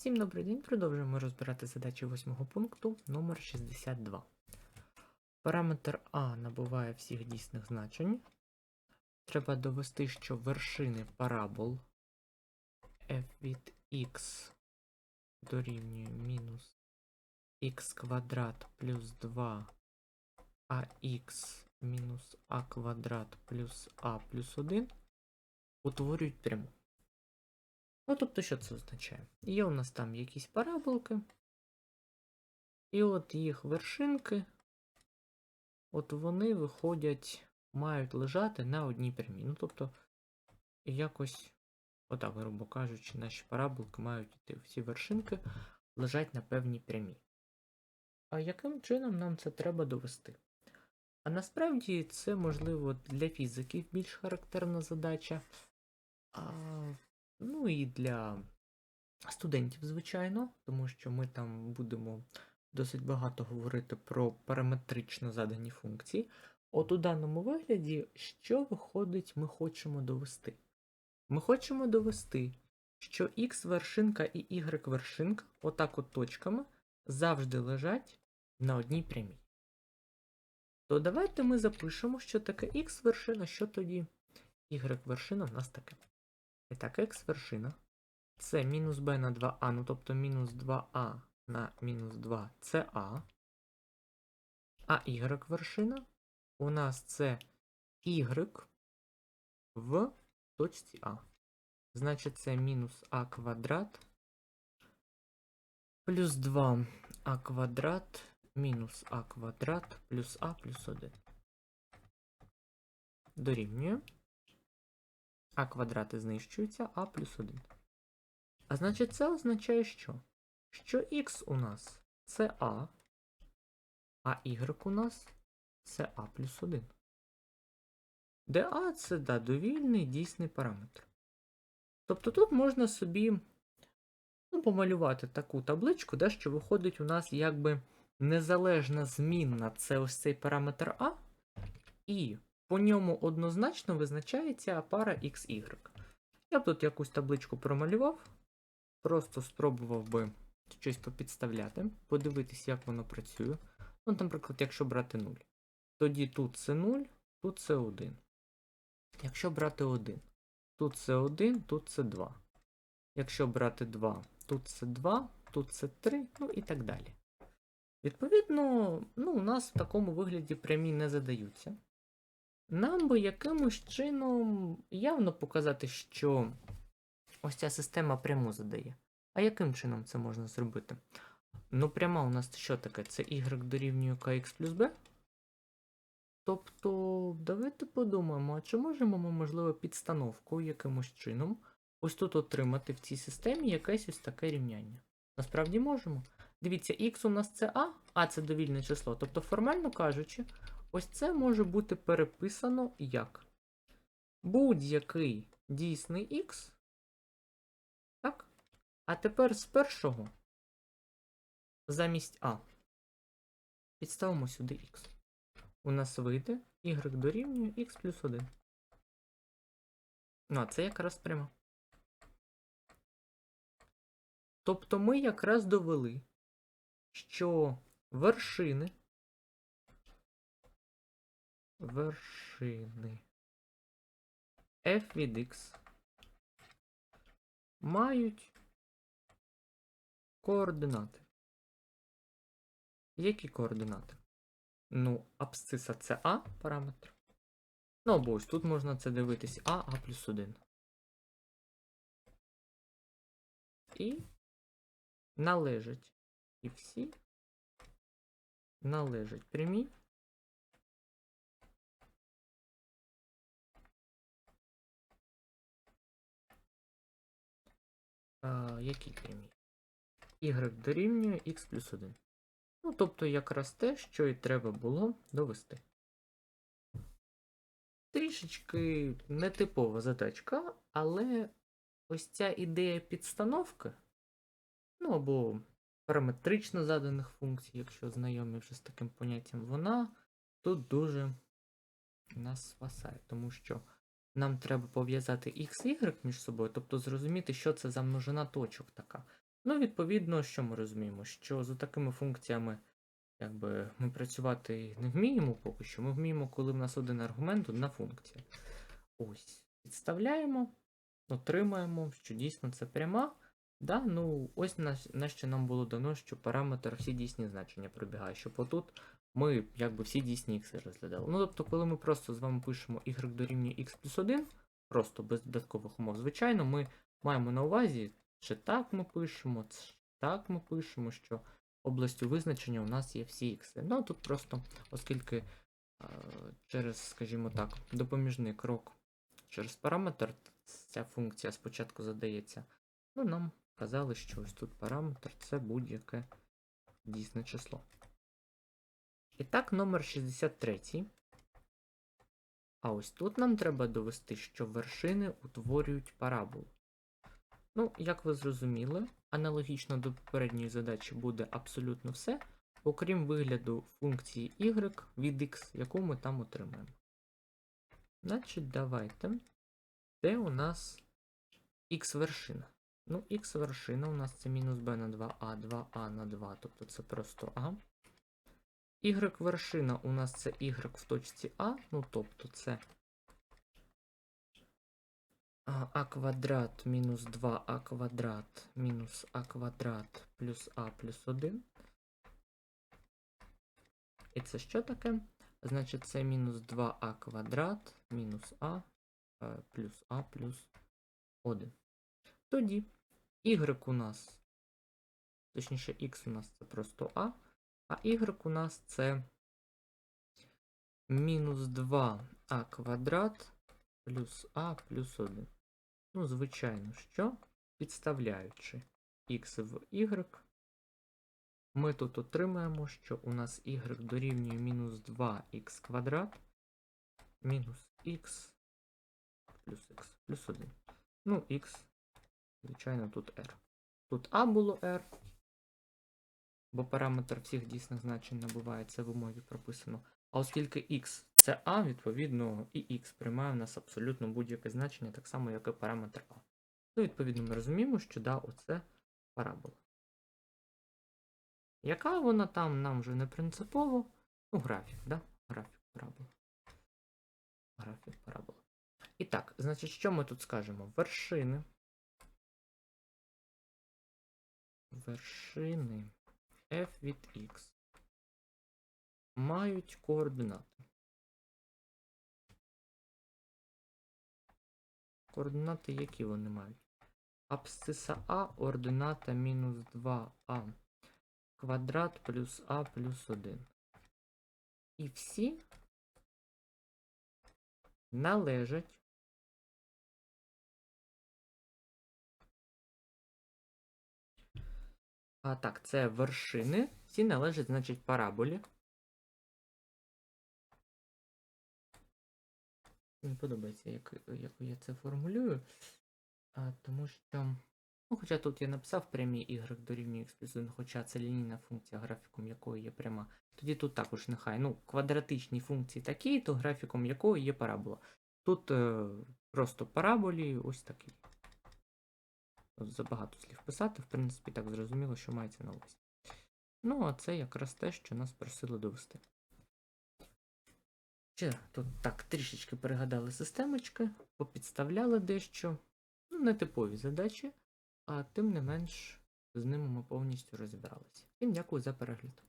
Всім добрий день. Продовжуємо розбирати задачі восьмого пункту номер 62. Параметр А набуває всіх дійсних значень. Треба довести, що вершини парабол f від x дорівнює мінус х квадрат плюс 2 ax мінус а квадрат плюс а плюс 1 утворюють пряму. Ну, тобто, що це означає? Є у нас там якісь параболки, і от їх вершинки, от вони виходять, мають лежати на одній прямій. Ну, тобто, якось, отак, грубо кажучи, наші параболки мають йти. Всі вершинки лежать на певній прямій. А яким чином нам це треба довести? А насправді це, можливо, для фізиків більш характерна задача. А Ну і для студентів, звичайно, тому що ми там будемо досить багато говорити про параметрично задані функції. От у даному вигляді, що виходить, ми хочемо довести? Ми хочемо довести, що x вершинка і y вершинка, отак от точками, завжди лежать на одній прямій. То давайте ми запишемо, що таке x вершина, що тоді y вершина в нас таке. І так, x вершина. Це мінус b на 2а, ну тобто мінус 2а на мінус 2 це а. А y вершина у нас це y в точці А. Значить, це мінус а квадрат плюс 2а квадрат мінус а квадрат плюс а плюс 1. Дорівнює. А квадрати знищуються, а плюс 1. А значить, це означає що? Що х у нас це А, а y у нас це А плюс 1. Де А це да, довільний дійсний параметр. Тобто тут можна собі ну, помалювати таку табличку, де що виходить у нас якби незалежна змінна це ось цей параметр А, і по ньому однозначно визначається пара XY. Я б тут якусь табличку промалював, просто спробував би щось попідставляти, подивитись, як воно працює. Ну, наприклад, якщо брати 0, тоді тут це 0, тут це 1. Якщо брати 1, тут це 1, тут це 2. Якщо брати 2, тут це 2, тут це 3, ну і так далі. Відповідно, ну, у нас в такому вигляді прямі не задаються. Нам би якимось чином явно показати, що ось ця система пряму задає. А яким чином це можна зробити? Ну, пряма у нас що таке? Це y дорівнює kx плюс b. Тобто, давайте подумаємо, а чи можемо ми, можливо, підстановкою якимось чином ось тут отримати в цій системі якесь ось таке рівняння? Насправді можемо. Дивіться, x у нас це a, а це довільне число. Тобто, формально кажучи, Ось це може бути переписано як будь-який дійсний Х. Так? А тепер з першого замість А. Підставимо сюди Х. У нас вийде y дорівнює х плюс 1. Ну, а це якраз прямо. Тобто ми якраз довели, що вершини вершини f від x мають координати. Які координати? Ну, абсциса це А параметр. Ну, або ось тут можна це дивитись А, А плюс 1. І належать і всі належать прямій А, які прямі? Y дорівнює x плюс 1. Ну, тобто якраз те, що і треба було довести. Трішечки нетипова задачка, але ось ця ідея підстановки, ну або параметрично заданих функцій, якщо знайомі вже з таким поняттям, вона тут дуже нас спасає, тому що нам треба пов'язати x, y між собою, тобто зрозуміти, що це за множина точок така. Ну, відповідно, що ми розуміємо? Що за такими функціями якби, ми працювати не вміємо поки що. Ми вміємо, коли в нас один аргумент, одна функція. Ось. Підставляємо, отримаємо, що дійсно це пряма. Да? Ну, ось на, на що нам було дано, що параметр всі дійсні значення пробігає, щоб отут ми якби всі дійсні ікси розглядали. Ну, тобто, коли ми просто з вами пишемо y дорівнює x плюс 1, просто без додаткових умов, звичайно, ми маємо на увазі, чи так ми пишемо, чи так ми пишемо, що областю визначення у нас є всі ікси. Ну, тут просто, оскільки е, через, скажімо так, допоміжний крок через параметр ця функція спочатку задається. Ну, нам казали, що ось тут параметр це будь-яке дійсне число. І так, номер 63. А ось тут нам треба довести, що вершини утворюють параболу. Ну, як ви зрозуміли, аналогічно до попередньої задачі буде абсолютно все, окрім вигляду функції y від x, яку ми там отримаємо. Значить, давайте. Де у нас x вершина? Ну, x вершина у нас це мінус b на 2а, 2а на 2, тобто це просто а. Y вершина у нас це y в точці А, ну тобто це а квадрат мінус 2а квадрат мінус а квадрат плюс а плюс 1. І це що таке? Значить, це мінус 2а квадрат мінус а е, плюс а плюс 1. Тоді y у нас, точніше, x у нас це просто а, а y у нас це мінус 2а квадрат плюс а плюс 1. Ну, звичайно, що, підставляючи x в y, ми тут отримаємо, що у нас y дорівнює мінус 2х квадрат мінус х плюс х плюс 1. Ну, х, звичайно, тут r. Тут а було r, бо параметр всіх дійсних значень набуває, це в умові прописано. А оскільки x це а, відповідно, і x приймає в нас абсолютно будь-яке значення, так само, як і параметр а. Ну, відповідно, ми розуміємо, що да, оце парабола. Яка вона там нам вже не принципово? Ну, графік, да? Графік параболи. Графік параболи. І так, значить, що ми тут скажемо? Вершини. Вершини f від x мають координати. Координати які вони мають? Абсциса А ордината мінус 2а квадрат плюс а плюс 1. І всі належать А так, це вершини. Всі належать, значить, параболі. Мені подобається, як, як я це формулюю. А, тому що. Ну, хоча тут я написав прямі y дорівнює x плюс 1, хоча це лінійна функція, графіком якої є пряма. Тоді тут також нехай. Ну, квадратичні функції такі, то графіком якої є парабола. Тут е, просто параболі, ось такий. Забагато слів писати, в принципі, так зрозуміло, що мається на увазі. Ну, а це якраз те, що нас просили довести. Ще тут так трішечки перегадали системочки, попідставляли дещо. Ну, нетипові задачі, а тим не менш з ними ми повністю розібралися. Всім дякую за перегляд.